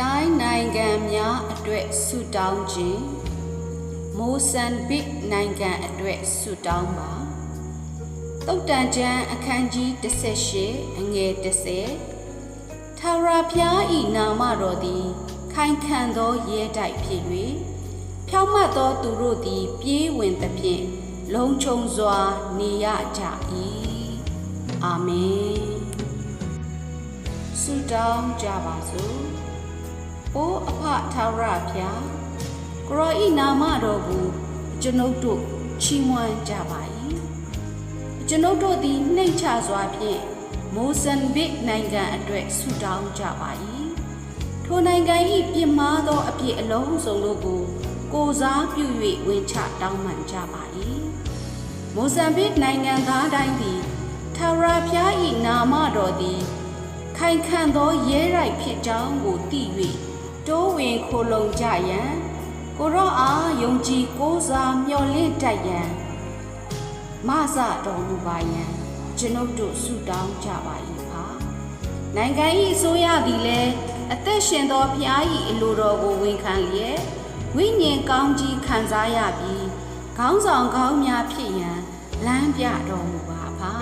တိုင်းနိုင်ငံများအတွက်ဆုတောင်းခြင်းမိုဇမ်ဘစ်နိုင်ငံအတွက်ဆုတောင်းပါတုတ်တန်ကျမ်းအခန်းကြီး18အငယ်30ထာဝရဘုရား၏နာမတော်သည် ခိုင်ခံသောရဲတိုက်ဖြစ်၍ဖြောင့်မတ်သောသူတို့သည် ပြေးဝင်သဖြင့်လုံခြုံစွာနေရကြ၏အာမင်ဆုတောင်းကြပါစို့။ အိုးအဖထာဝရဘုရားကိုရောဤနာမတော်ကိုကျွန်ုပ်တို့ချီးမွမ်းကြပါ၏။ကျွန်ုပ်တို့သည်နှိမ်ချစွာဖြင့်မိုဇမ်ဘစ်နိုင်ငံအတွက်ဆုတောင်းကြပါ၏။ထိုနိုင်ငံ၏ပြင်းမာသောအပြစ်အလုံးစုံတို့ကိုကိုစားပြု၍ဝင်ချတောင်းပန်ကြပါ၏။မိုဇမ်ဘစ်နိုင်ငံသားတိုင်းသည်ထာဝရဘုရား၏နာမတော်သည်ခိုင်ခံသောရဲရိုက်ဖြစ်ကြောင်းကိုသိ၍ တိုးဝင်ခိုလုံကြရန်ကိုရောအားယုံကြည်ကိုးစားမျှော်လင့်တတ်ရန်မဆတော်မူပါယံကျွန်ုပ်တို့ဆုတောင်းကြပါ၏ပါနိုင်ငံ၏အစိုးရသည်လည်းအသက်ရှင်သောဖျား၏အလိုတော်ကိုဝန်ခံလျက်ဝိညာဉ်ကောင်းကြီးခံစားရပြီးခေါင်းဆောင်ကောင်းများဖြစ်ရန်လမ်းပြတော်မူပါပါ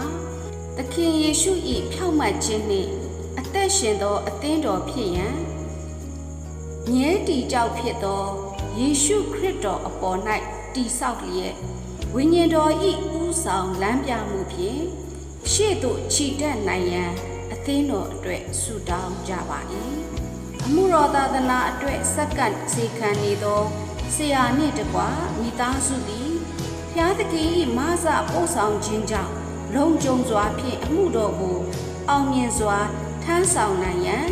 သခင်ယေရှု၏ဖြောင့်မတ်ခြင်းနှင့်အသက်ရှင်သောအသင်းတော်ဖြစ်ရန် မြဲတည်ကြောက်ဖြစ်သောယေရှုခရစ်တော်အပေါ်၌တည်ဆောက်လျက်ဝိညာဉ်တော်၏ဥဆောင်လမ်းပြမှုဖြင့်ရှေ့သို့ခြိတက်နိုင်ရန်အသင်းတော်အတွက်ဆုတောင်းကြပါ၏အမှုတော်သာသနာအတွက်စက္ကန့်စေခံနေသောဆရာနှင့်တကွမိသားစုသည်ဖျားသခင်၏မဆပို့ဆောင်ခြင်းကြောင့်လုံခြုံစွာဖြင့်အမှုတော်ကိုအောင်မြင်စွာထမ်းဆောင်နိုင်ရန်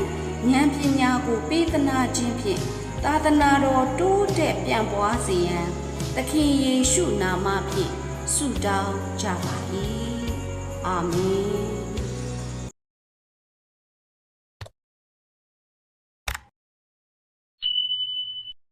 ဉာဏ်ပညာကိုပေးသနာခြင်းဖြင့်သာသနာတော်တိုးတက်ပြန့်ပွားစေရန်သခင်ယေရှုနာမဖြင့်ဆုတောင်းကြပါ၏အာမင်